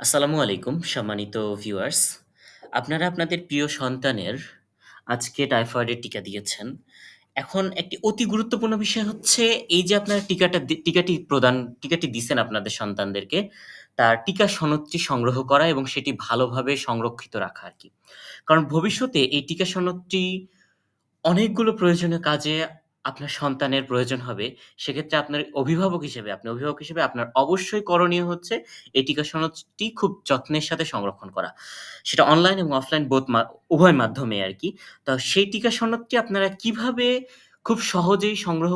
আসসালামু আলাইকুম সম্মানিত ভিউয়ার্স। আপনারা আপনাদের প্রিয় সন্তানের আজকে টাইফয়েডের টিকা দিয়েছেন। এখন একটি অতি গুরুত্বপূর্ণ বিষয় হচ্ছে এই যে আপনারা টিকাটা টিকাটি প্রদান টিকাটি দিছেন আপনাদের সন্তানদেরকে, তার টিকা সনদটি সংগ্রহ করা এবং সেটি ভালোভাবে সংরক্ষিত রাখা আর কি কারণ ভবিষ্যতে এই টিকা সনদটি অনেকগুলো প্রয়োজনীয় কাজে আপনার সন্তানের প্রয়োজন হবে। সেক্ষেত্রে আপনার অভিভাবক হিসেবে, আপনি অভিভাবক হিসেবে আপনার অবশ্যই করণীয় হচ্ছে এই টিকা সনদটি খুব যত্নের সাথে সংরক্ষণ করা। সেটা অনলাইন এবং অফলাইন বোধ উভয় মাধ্যমে আর কি তো সেই টিকা সনদটি আপনারা কীভাবে খুব সহজেই সংগ্রহ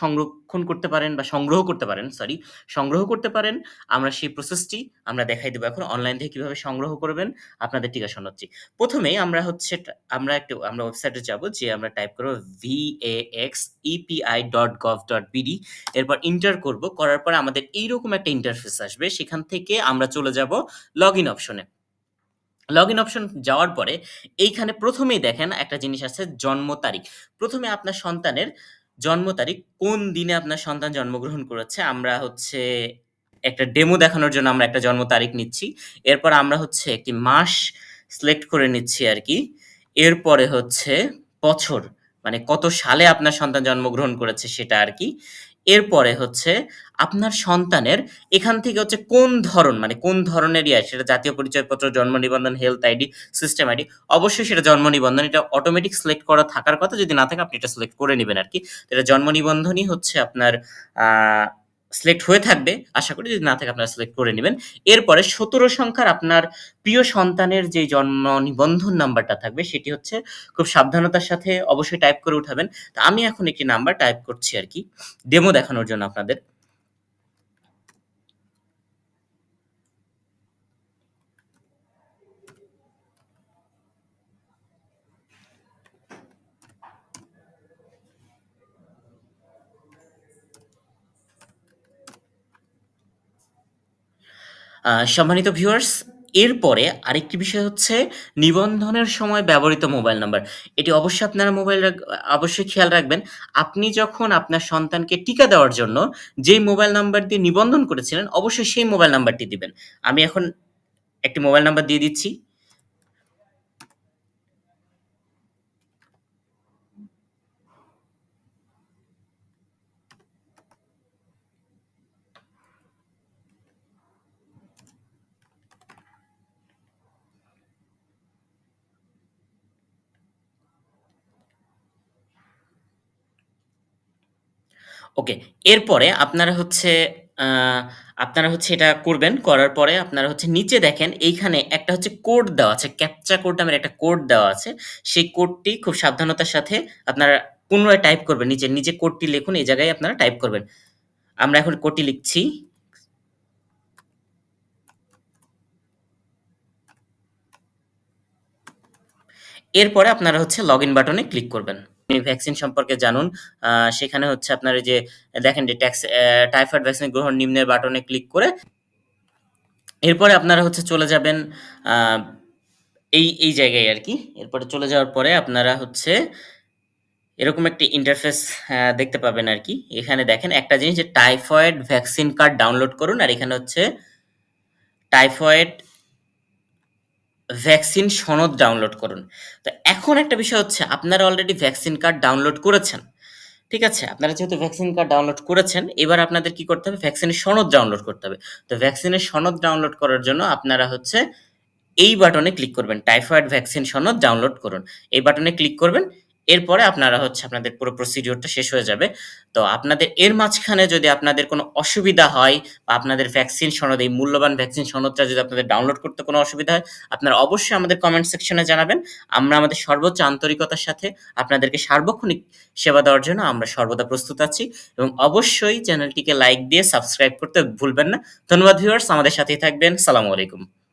সংরক্ষণ করতে পারেন বা সংগ্রহ করতে পারেন, সরি সংগ্রহ করতে পারেন, আমরা সেই প্রসেসটি আমরা দেখাই দেবো এখন অনলাইন থেকে কীভাবে সংগ্রহ করবেন আপনাদের টিকা শোনাচ্ছি ১ম এ আমরা হচ্ছে আমরা একটু আমরা ওয়েবসাইটে যাব, যে আমরা টাইপ করব V A X EPI dot gov dot BD এরপর ইন্টার করব। করার পরে আমাদের এইরকম একটা ইন্টারফেস আসবে। সেখান থেকে আমরা চলে যাব লগইন অপশনে। লগইন অপশন যাওয়ার পরে এইখানে ১ম এই দেখেন একটা জিনিস আছে জন্ম তারিখ। ১ম এ আপনার সন্তানের জন্ম তারিখ, কোন দিনে আপনার সন্তান জন্মগ্রহণ করেছে, আমরা হচ্ছে একটা ডেমো দেখানোর জন্য আমরা একটা জন্ম তারিখ নিচ্ছি। এরপর আমরা হচ্ছে একটি মাস সিলেক্ট করে নিচ্ছি আর কি এরপরে হচ্ছে বছর, মানে কত সালে আপনার সন্তান জন্মগ্রহণ করেছে সেটা আরকি। এরপরে হচ্ছে আপনার সন্তানের এখান থেকে হচ্ছে কোন ধরন মানে কোন ধরনের ইয়া সেটা জাতীয় পরিচয়পত্র, জন্ম নিবন্ধন, হেলথ আইডি, সিস্টেম আইডি অবশ্যই সেটা জন্ম নিবন্ধন। এটা অটোমেটিক সিলেক্ট করা থাকার কথা। যদি না থাকে আপনি এটা সিলেক্ট করে নেবেন আর কি এটা জন্ম নিবন্ধনই হচ্ছে আপনার সিলেক্ট হয়ে থাকবে। আশা করি যদি না থাকে আপনারা সিলেক্ট করে নেবেন এরপরে ১৭ সংখ্যার আপনার প্রিয় সন্তানের যে জন্ম নিবন্ধন নাম্বারটা থাকবে, সেটি হচ্ছে খুব সাবধানতার সাথে অবশ্যই টাইপ করে উঠাবেন। তা আমি এখন একটি নাম্বার টাইপ করছি আর কি ডেমো দেখানোর জন্য আপনাদের। সম্মানিত ভিউয়ার্স, এরপরে আরেকটি বিষয় হচ্ছে নিবন্ধনের সময় ব্যবহৃত মোবাইল নাম্বার। এটি অবশ্যই আপনারা মোবাইল অবশ্যই খেয়াল রাখবেন। আপনি যখন আপনার সন্তানকে টিকা দেওয়ার জন্য যেই মোবাইল নাম্বার দিয়ে নিবন্ধন করেছিলেন, অবশ্যই সেই মোবাইল নাম্বারটি দিবেন। আমি এখন একটি মোবাইল নাম্বার দিয়ে দিচ্ছি। ওকে। এরপরে আপনারা হচ্ছে আপনারা হচ্ছে এটা করবেন। করার পরে আপনারা হচ্ছে নিচে দেখেন এইখানে একটা হচ্ছে কোড দেওয়া আছে। ক্যাপচা কোড নামের একটা কোড দেওয়া আছে। সেই কোডটি খুব সাবধানতার সাথে আপনারা পুনরায় টাইপ করবেন। নিচে, নিজে কোডটি লিখুন এই জায়গায় আপনারা টাইপ করবেন। আমরা এখন কোডটি লিখছি। এরপরে আপনারা হচ্ছে লগ ইন বাটনে ক্লিক করবেন। আপনি ভ্যাকসিন সম্পর্কে জানুন। সেখানে হচ্ছে আপনার এই যে দেখেন যে ট্যাক্স টাইফয়েড ভ্যাকসিন গ্রহণ নিম্নের বাটনে ক্লিক করে এরপরে আপনারা হচ্ছে চলে যাবেন এই, এই জায়গায় আর কি এরপরে চলে যাওয়ার পরে আপনারা হচ্ছে এরকম একটি ইন্টারফেস দেখতে পাবেন আর কি এখানে দেখেন একটা জিনিস যে টাইফয়েড ভ্যাকসিন কার্ড ডাউনলোড করুন। আর এখানে হচ্ছে টাইফয়েড ভ্যাকসিন সনদ ডাউনলোড করুন। তো এখন একটা বিষয় হচ্ছে আপনারা অলরেডি ভ্যাকসিন কার্ড ডাউনলোড করেছেন। ঠিক আছে? আপনারা যেহেতু ভ্যাকসিন কার্ড ডাউনলোড করেছেন, এবার আপনাদের কি করতে হবে? ভ্যাকসিনের সনদ ডাউনলোড করতে হবে। তো ভ্যাকসিনের সনদ ডাউনলোড করার জন্য আপনারা হচ্ছে এই বাটনে ক্লিক করবেন। টাইফয়েড ভ্যাকসিন সনদ ডাউনলোড করুন। এই বাটনে ক্লিক করবেন। এরপরে আপনারা হচ্ছে আপনাদের পুরো প্রসিডিওরটা শেষ হয়ে যাবে। তো আপনাদের এর মাঝখানে যদি আপনাদের কোনো অসুবিধা হয় বা আপনাদের ভ্যাকসিন সনদ এই মূল্যবান ভ্যাকসিন সনদটা যদি আপনাদের ডাউনলোড করতে কোনো অসুবিধা হয়, আপনারা অবশ্যই আমাদের কমেন্ট সেকশনে জানাবেন। আমরা আমাদের সর্বোচ্চ আন্তরিকতার সাথে আপনাদেরকে সার্বক্ষণিক সেবা দেওয়ার জন্য আমরা সর্বদা প্রস্তুত আছি এবং অবশ্যই চ্যানেলটিকে লাইক দিয়ে সাবস্ক্রাইব করতে ভুলবেন না। ধন্যবাদ ভিউয়ার্স আমাদের সাথেই থাকবেন। সালামু আলাইকুম।